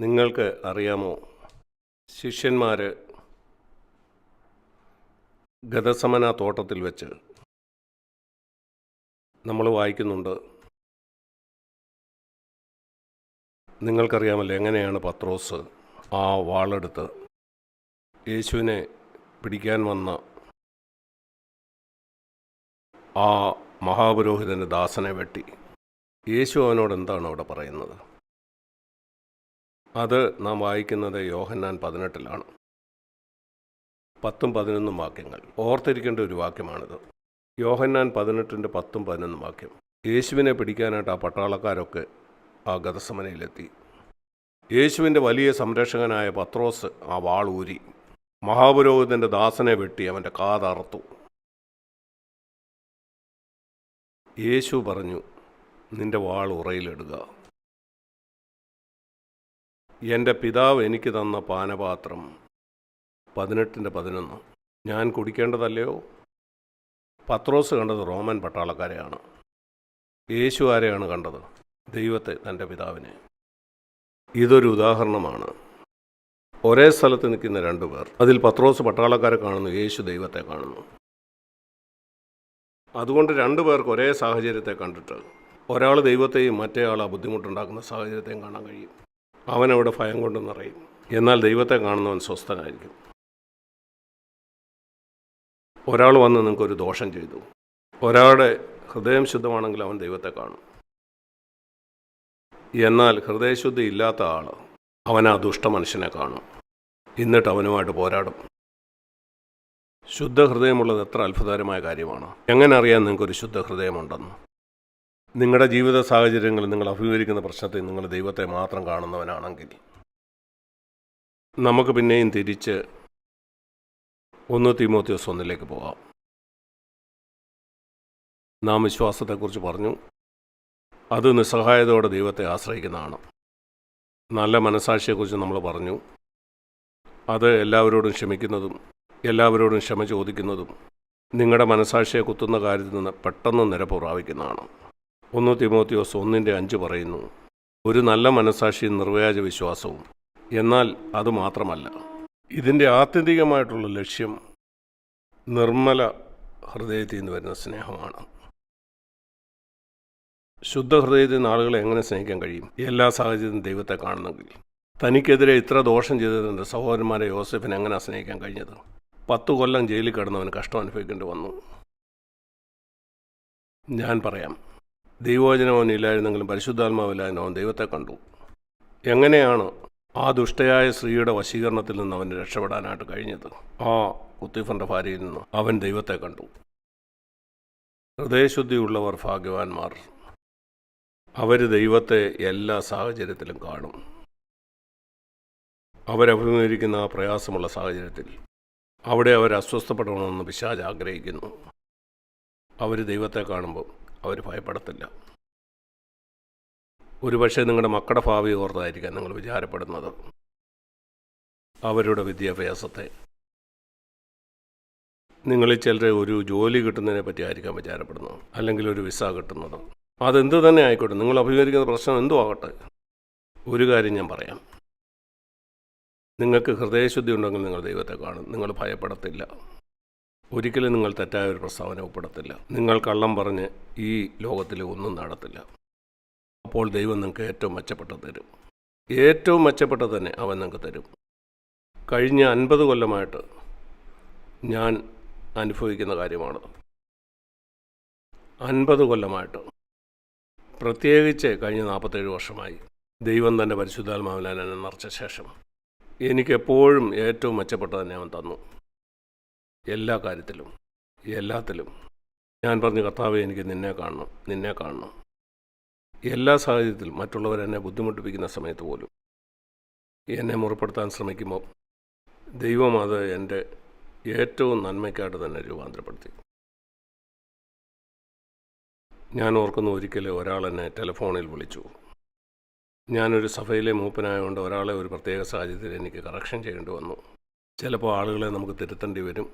നിങ്ങൾക്ക് അറിയാമോ? ശിഷ്യന്മാർ ഗതസമന തോട്ടത്തിൽ വെച്ച് നമ്മൾ വായിക്കുന്നുണ്ട്. നിങ്ങൾക്കറിയാമല്ലോ എങ്ങനെയാണ് പത്രോസ് ആ വാളെടുത്ത് യേശുവിനെ പിടിക്കാൻ വന്ന ആ മഹാപുരോഹിതന്റെ ദാസനെ വെട്ടി. യേശു അവനോട് എന്താണ് അവിടെ പറയുന്നത്? അത് നാം വായിക്കുന്നത് യോഹന്നാൻ പതിനെട്ടിലാണ്. പത്തും പതിനൊന്നും വാക്യങ്ങൾ. ഓർത്തിരിക്കേണ്ട ഒരു വാക്യമാണിത്. യോഹന്നാൻ പതിനെട്ടിന്റെ പത്തും പതിനൊന്നും വാക്യം. യേശുവിനെ പിടിക്കാനായിട്ട് ആ പട്ടാളക്കാരൊക്കെ ആ ഗതസമനയിലെത്തി യേശുവിന്റെ വലിയ സംരക്ഷകനായ പത്രോസ് ആ വാളൂരി മഹാപുരോഹിതന്റെ ദാസനെ വെട്ടി അവന്റെ കാതറത്തു. യേശു പറഞ്ഞു നിന്റെ വാൾ ഉറയിലിടുക. എന്റെ പിതാവ് എനിക്ക് തന്ന പാനപാത്രം. പതിനെട്ടിന്റെ പതിനൊന്ന്. ഞാൻ കുടിക്കേണ്ടതല്ലയോ? പത്രോസ് കണ്ടത് റോമൻ പട്ടാളക്കാരെയാണ്. യേശു ആരെയാണ് കണ്ടത്? ദൈവത്തെ തന്റെ പിതാവിനെ. ഇതൊരു ഉദാഹരണമാണ്. ഒരേ സ്ഥലത്ത് നിൽക്കുന്ന രണ്ടു പേർ. അതിൽ പത്രോസ് പട്ടാളക്കാരെ കാണുന്നു യേശു ദൈവത്തെ കാണുന്നു. അതുകൊണ്ട് രണ്ടു പേർക്ക് ഒരേ സാഹചര്യത്തെ കണ്ടിട്ട് ഒരാൾ ദൈവത്തെയും മറ്റേ ആൾ ആ ബുദ്ധിമുട്ടുണ്ടാക്കുന്ന സാഹചര്യത്തെയും കാണാൻ കഴിയും. അവനവിടെ ഭയം കൊണ്ട് നിറയും. എന്നാൽ ദൈവത്തെ കാണുന്നവൻ സ്വസ്ഥനായിരിക്കും. ഒരാൾ വന്ന് നിങ്ങൾക്കൊരു ദോഷം ചെയ്തു. ഒരാളുടെ ഹൃദയം ശുദ്ധമാണെങ്കിൽ അവൻ ദൈവത്തെ കാണും. എന്നാൽ ഹൃദയശുദ്ധി ഇല്ലാത്ത ആൾ അവൻ ആ ദുഷ്ട മനുഷ്യനെ കാണും. എന്നിട്ട് അവനുമായിട്ട് പോരാടും. ശുദ്ധ ഹൃദയമുള്ളത് എത്ര അത്ഭുതകരമായ കാര്യമാണ്. എങ്ങനെ അറിയാൻ നിങ്ങൾക്കൊരു ശുദ്ധ ഹൃദയമുണ്ടെന്ന്? നിങ്ങളുടെ ജീവിത സാഹചര്യങ്ങളിൽ നിങ്ങൾ അഭിമുഖീകരിക്കുന്ന പ്രശ്നത്തിൽ നിങ്ങൾ ദൈവത്തെ മാത്രം കാണുന്നവനാണെങ്കിൽ നമുക്ക് പിന്നെയും തിരിച്ച് ഒന്ന് തീമോത്യോസ് ഒന്നിലേക്ക് പോകാം നാം വിശ്വാസത്തെക്കുറിച്ച് പറഞ്ഞു. അത് നിസ്സഹായതയോടെ ദൈവത്തെ ആശ്രയിക്കുന്നതാണ്. നല്ല മനസാക്ഷിയെക്കുറിച്ച് നമ്മൾ പറഞ്ഞു. അത് എല്ലാവരോടും ക്ഷമിക്കുന്നതും എല്ലാവരോടും ക്ഷമ ചോദിക്കുന്നതും നിങ്ങളുടെ മനസാക്ഷിയെ കുത്തുന്ന കാര്യത്തിൽ നിന്ന് പെട്ടെന്ന് നിരപ്പുറാവിക്കുന്നതാണ് ഒന്ന് തിമോത്തിയോസ് ഒന്നിന്റെ അഞ്ച് പറയുന്നു ഒരു നല്ല മനസാക്ഷിയും നിർവ്യാജ വിശ്വാസവും. എന്നാൽ അത് മാത്രമല്ല ഇതിന്റെ ആത്യന്തികമായിട്ടുള്ള ലക്ഷ്യം നിർമ്മല ഹൃദയത്തിൽ നിന്ന് വരുന്ന സ്നേഹമാണ്. ശുദ്ധ ഹൃദയത്തിൽ നിന്ന് ആളുകളെ എങ്ങനെ സ്നേഹിക്കാൻ കഴിയും? എല്ലാ സാഹചര്യത്തിലും ദൈവത്തെ കാണുന്നെങ്കിൽ. തനിക്കെതിരെ ഇത്ര ദോഷം ചെയ്തതിന്റെ സഹോദരന്മാരെ യോസഫിനെ എങ്ങനെ സ്നേഹിക്കാൻ കഴിഞ്ഞത്? പത്തു കൊല്ലം ജയിലിൽ കിടന്നവന് കഷ്ടം അനുഭവിക്കേണ്ടി വന്നു. ഞാൻ പറയാം ദൈവവചനം ഇല്ലായിരുന്നെങ്കിലും പരിശുദ്ധാത്മാവില്ലായിരുന്നു അവൻ ദൈവത്തെ കണ്ടു. എങ്ങനെയാണ് ആ ദുഷ്ടയായ സ്ത്രീയുടെ വശീകരണത്തിൽ നിന്ന് അവന് രക്ഷപ്പെടാനായിട്ട് കഴിഞ്ഞത്? ആ കുത്തിഫന്റെ ഭാര്യയിൽ നിന്ന് അവൻ ദൈവത്തെ കണ്ടു. ഹൃദയശുദ്ധിയുള്ളവർ ഭാഗ്യവാന്മാർ. അവർ ദൈവത്തെ എല്ലാ സാഹചര്യത്തിലും കാണും. അവരഭിമുഖീകരിക്കുന്ന ആ പ്രയാസമുള്ള സാഹചര്യത്തിൽ അവിടെ അവർ അസ്വസ്ഥപ്പെടണമെന്ന് പിശാജ് ആഗ്രഹിക്കുന്നു. അവർ ദൈവത്തെ കാണുമ്പോൾ അവർ ഭയപ്പെടത്തില്ല. ഒരുപക്ഷെ നിങ്ങളുടെ മക്കളുടെ ഭാവി ഓർത്തായിരിക്കാം നിങ്ങൾ വിചാരപ്പെടുന്നത്. അവരുടെ വിദ്യാഭ്യാസത്തെ. നിങ്ങളിൽ ചിലരെ ഒരു ജോലി കിട്ടുന്നതിനെ പറ്റി ആയിരിക്കാം വിചാരപ്പെടുന്നത്. അല്ലെങ്കിൽ ഒരു വിസ കിട്ടുന്നത്. അതെന്ത് തന്നെ ആയിക്കോട്ടെ നിങ്ങൾ അഭിമുഖീകരിക്കുന്ന പ്രശ്നം എന്തോ ആകട്ടെ. ഒരു കാര്യം ഞാൻ പറയാം. നിങ്ങൾക്ക് ഹൃദയശുദ്ധി ഉണ്ടെങ്കിൽ നിങ്ങൾ ദൈവത്തെ കാണും. നിങ്ങൾ ഭയപ്പെടത്തില്ല. ഒരിക്കലും നിങ്ങൾ തെറ്റായ ഒരു പ്രസ്താവന ഒപ്പിടത്തില്ല നിങ്ങൾ കള്ളം പറഞ്ഞ് ഈ ലോകത്തിൽ ഒന്നും നടത്തില്ല. അപ്പോൾ ദൈവം നിങ്ങൾക്ക് ഏറ്റവും മെച്ചപ്പെട്ടത് തരും. ഏറ്റവും മെച്ചപ്പെട്ടത് തന്നെ അവൻ നിങ്ങൾക്ക് തരും. കഴിഞ്ഞ അൻപത് കൊല്ലമായിട്ട് ഞാൻ അനുഭവിക്കുന്ന കാര്യമാണ്. അൻപത് കൊല്ലമായിട്ട്. പ്രത്യേകിച്ച് കഴിഞ്ഞ നാൽപ്പത്തേഴ് വർഷമായി ദൈവം തന്റെ പരിശുദ്ധാത്മാവിനെ എന്നെ നിറച്ച ശേഷം എനിക്കെപ്പോഴും ഏറ്റവും മെച്ചപ്പെട്ടത് തന്നെ അവൻ തന്നു. എല്ലാ കാര്യത്തിലും എല്ലാത്തിലും. ഞാൻ പറഞ്ഞു കർത്താവെ എനിക്ക് നിന്നെ കാണണം നിന്നെ കാണണം. എല്ലാ സാഹചര്യത്തിലും മറ്റുള്ളവരെന്നെ ബുദ്ധിമുട്ടിപ്പിക്കുന്ന സമയത്ത് പോലും എന്നെ മുറിപ്പെടുത്താൻ ശ്രമിക്കുമ്പോൾ ദൈവം അത് എന്റെ ഏറ്റവും നന്മയ്ക്കായിട്ട് തന്നെ രൂപാന്തരപ്പെടുത്തി. ഞാൻ ഓർക്കുന്ന ഒരിക്കൽ ഒരാൾ എന്നെ ടെലിഫോണിൽ വിളിച്ചു. ഞാനൊരു സഭയിലെ മൂപ്പനായതുകൊണ്ട് ഒരാളെ ഒരു പ്രത്യേക സാഹചര്യത്തിൽ എനിക്ക് കറക്ഷൻ ചെയ്യേണ്ടി വന്നു. ചിലപ്പോൾ ആളുകളെ നമുക്ക് തിരുത്തേണ്ടി വരും.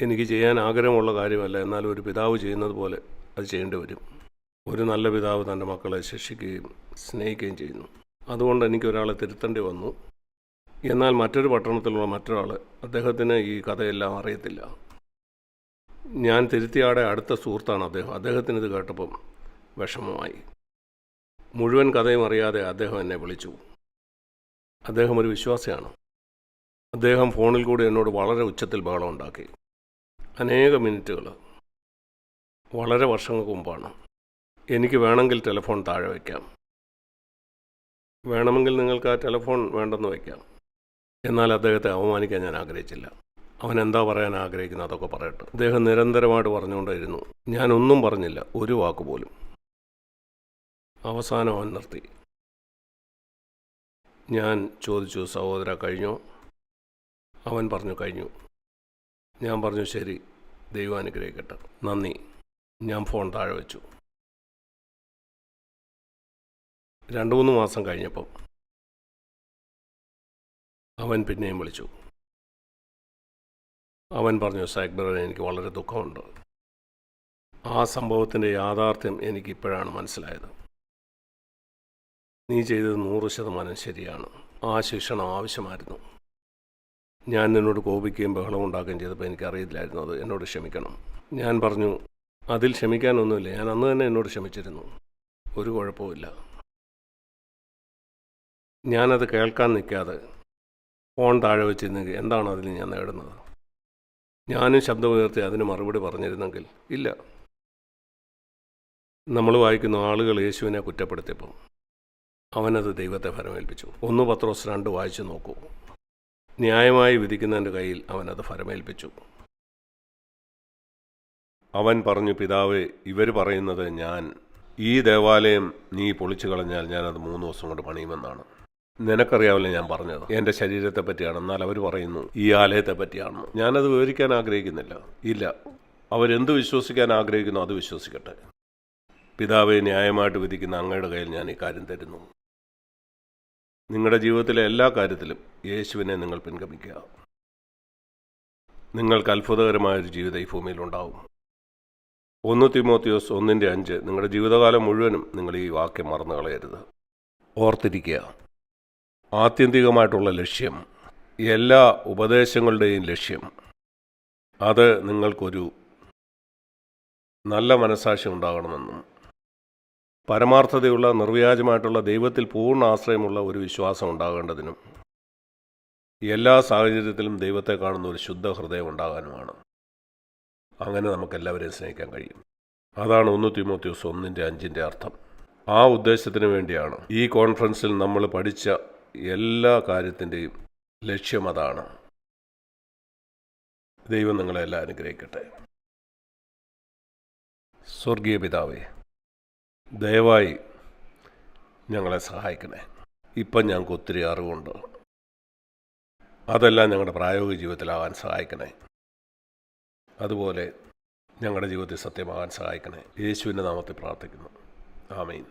എനിക്ക് ചെയ്യാൻ ആഗ്രഹമുള്ള കാര്യമല്ല. എന്നാൽ ഒരു പിതാവ് ചെയ്യുന്നത് പോലെ അത് ചെയ്യേണ്ടി വരും. ഒരു നല്ല പിതാവ് തന്റെ മക്കളെ ശിക്ഷിക്കുകയും സ്നേഹിക്കുകയും ചെയ്യുന്നു. അതുകൊണ്ട് എനിക്ക് ഒരാളെ തിരുത്തേണ്ടി വന്നു. എന്നാൽ മറ്റൊരു പട്ടണത്തിലുള്ള മറ്റൊരാൾ അദ്ദേഹത്തിന് ഈ കഥയെല്ലാം അറിയത്തില്ല. ഞാൻ തിരുത്തിയാടെ അടുത്ത സുഹൃത്താണ് അദ്ദേഹം. അദ്ദേഹത്തിന് ഇത് കേട്ടപ്പം വിഷമമായി. മുഴുവൻ കഥയും അറിയാതെ അദ്ദേഹം എന്നെ വിളിച്ചു. അദ്ദേഹം ഒരു വിശ്വാസിയാണ്. അദ്ദേഹം ഫോണിൽ കൂടി എന്നോട് വളരെ ഉച്ചത്തിൽ ബഹളം ഉണ്ടാക്കി. അനേക മിനിറ്റുകൾ. വളരെ വർഷങ്ങൾക്ക് മുമ്പാണ്. എനിക്ക് വേണമെങ്കിൽ ടെലിഫോൺ താഴെ വയ്ക്കാം. വേണമെങ്കിൽ നിങ്ങൾക്ക് ആ ടെലിഫോൺ വേണ്ടെന്ന് വയ്ക്കാം. എന്നാൽ അദ്ദേഹത്തെ അവമാനിക്കാൻ ഞാൻ ആഗ്രഹിച്ചില്ല. അവൻ എന്താ പറയാൻ ആഗ്രഹിക്കുന്നത് അതൊക്കെ പറയട്ടെ. അദ്ദേഹം നിരന്തരമായിട്ട് പറഞ്ഞുകൊണ്ടിരുന്നു ഞാനൊന്നും പറഞ്ഞില്ല. ഒരു വാക്ക് പോലും. അവസാനം അവൻ നിർത്തി. ഞാൻ ചോദിച്ചു സഹോദര കഴിഞ്ഞോ? അവൻ പറഞ്ഞു കഴിഞ്ഞു. ഞാൻ പറഞ്ഞു ശരി ദൈവം അനുഗ്രഹിക്കട്ടെ. നന്ദി. ഞാൻ ഫോൺ താഴെ വെച്ചു. രണ്ട് മൂന്ന് മാസം കഴിഞ്ഞപ്പം അവൻ പിന്നെയും വിളിച്ചു. അവൻ പറഞ്ഞു സാക്ബറൻ എനിക്ക് വളരെ ദുഃഖമുണ്ട്. ആ സംഭവത്തിന്റെ യാഥാർത്ഥ്യം എനിക്കിപ്പോഴാണ് മനസ്സിലായത്. നീ ചെയ്തത് നൂറ് ശതമാനം ശരിയാണ്. ആ ശിക്ഷണം ആവശ്യമായിരുന്നു. ഞാൻ എന്നോട് കോപിക്കുകയും ബഹളം ഉണ്ടാക്കുകയും ചെയ്തപ്പോൾ എനിക്കറിയില്ലായിരുന്നു അത്. എന്നോട് ക്ഷമിക്കണം. ഞാൻ പറഞ്ഞു അതിൽ ക്ഷമിക്കാനൊന്നുമില്ല. ഞാൻ അന്ന് തന്നെ എന്നോട് ക്ഷമിച്ചിരുന്നു. ഒരു കുഴപ്പമില്ല ഞാനത് കേൾക്കാൻ നിൽക്കാതെ ഫോൺ താഴെ വെച്ചിരുന്നെങ്കിൽ എന്താണ് അതിൽ ഞാൻ നേടുന്നത്? ഞാനും ശബ്ദമുയർത്തി അതിന് മറുപടി പറഞ്ഞിരുന്നെങ്കിൽ ഇല്ല. നമ്മൾ വായിക്കുന്ന ആളുകൾ യേശുവിനെ കുറ്റപ്പെടുത്തിയപ്പോൾ അവനത് ദൈവത്തെ ഫലമേൽപ്പിച്ചു ഒന്ന് പത്രോസ് രണ്ട് വായിച്ചു നോക്കൂ. ന്യായമായി വിധിക്കുന്നതിന്റെ കയ്യിൽ അവൻ അത് ഫലമേൽപ്പിച്ചു. അവൻ പറഞ്ഞു പിതാവ് ഇവർ പറയുന്നത് ഞാൻ. ഈ ദേവാലയം നീ പൊളിച്ചു കളഞ്ഞാൽ ഞാനത് മൂന്ന് ദിവസം കൊണ്ട് പണിയുമെന്നാണ്. നിനക്കറിയാവില്ല ഞാൻ പറഞ്ഞത്? എന്റെ ശരീരത്തെ പറ്റിയാണ്. എന്നാൽ അവർ പറയുന്നു ഈ ആലയത്തെ പറ്റിയാണ്. ഞാനത് വിവരിക്കാൻ ആഗ്രഹിക്കുന്നില്ല. ഇല്ല. അവരെന്ത് വിശ്വസിക്കാൻ ആഗ്രഹിക്കുന്നു അത് വിശ്വസിക്കട്ടെ. പിതാവെ ന്യായമായിട്ട് വിധിക്കുന്ന അങ്ങയുടെ കയ്യിൽ ഞാൻ ഈ കാര്യം തരുന്നു. നിങ്ങളുടെ ജീവിതത്തിലെ എല്ലാ കാര്യത്തിലും യേശുവിനെ നിങ്ങൾ പിൻഗമിക്കുക. നിങ്ങൾക്ക് അത്ഭുതകരമായൊരു ജീവിതം ഈ ഭൂമിയിൽ ഉണ്ടാവും. ഒന്ന് തിമോത്തിയോസ് ഒന്നിന്റെ അഞ്ച് നിങ്ങളുടെ ജീവിതകാലം മുഴുവനും നിങ്ങൾ ഈ വാക്യം മറന്നു കളയരുത്. ഓർത്തിരിക്കുക ആത്യന്തികമായിട്ടുള്ള ലക്ഷ്യം എല്ലാ ഉപദേശങ്ങളുടെയും ലക്ഷ്യം അത് നിങ്ങൾക്കൊരു നല്ല മനസാക്ഷി ഉണ്ടാകണമെന്നും പരമാർത്ഥതയുള്ള നിർവ്യാജമായിട്ടുള്ള ദൈവത്തിൽ പൂർണ ആശ്രയമുള്ള ഒരു വിശ്വാസം ഉണ്ടാകേണ്ടതിനും എല്ലാ സാഹചര്യത്തിലും ദൈവത്തെ കാണുന്ന ഒരു ശുദ്ധ ഹൃദയം ഉണ്ടാകാനുമാണ്. അങ്ങനെ നമുക്കെല്ലാവരെയും സ്നേഹിക്കാൻ കഴിയും. അതാണ് ഒന്ന് തിമോത്യൂസ് ഒന്നിന്റെ അഞ്ചിന്റെ അർത്ഥം. ആ ഉദ്ദേശത്തിന് വേണ്ടിയാണ് ഈ കോൺഫറൻസിൽ നമ്മൾ പഠിച്ച എല്ലാ കാര്യത്തിന്റെയും ലക്ഷ്യം അതാണ്. ദൈവം നിങ്ങളെല്ലാം അനുഗ്രഹിക്കട്ടെ. സ്വർഗീയ പിതാവേ ദയവായി ഞങ്ങളെ സഹായിക്കണേ. ഇപ്പം ഞങ്ങൾക്ക് ഒത്തിരി അറിവുണ്ട്. അതെല്ലാം ഞങ്ങളുടെ പ്രായോഗിക ജീവിതത്തിലാവാൻ സഹായിക്കണേ. അതുപോലെ ഞങ്ങളുടെ ജീവിതത്തിൽ സത്യമാകാൻ സഹായിക്കണേ. യേശുവിന്റെ നാമത്തിൽ പ്രാർത്ഥിക്കുന്നു. ആമീൻ.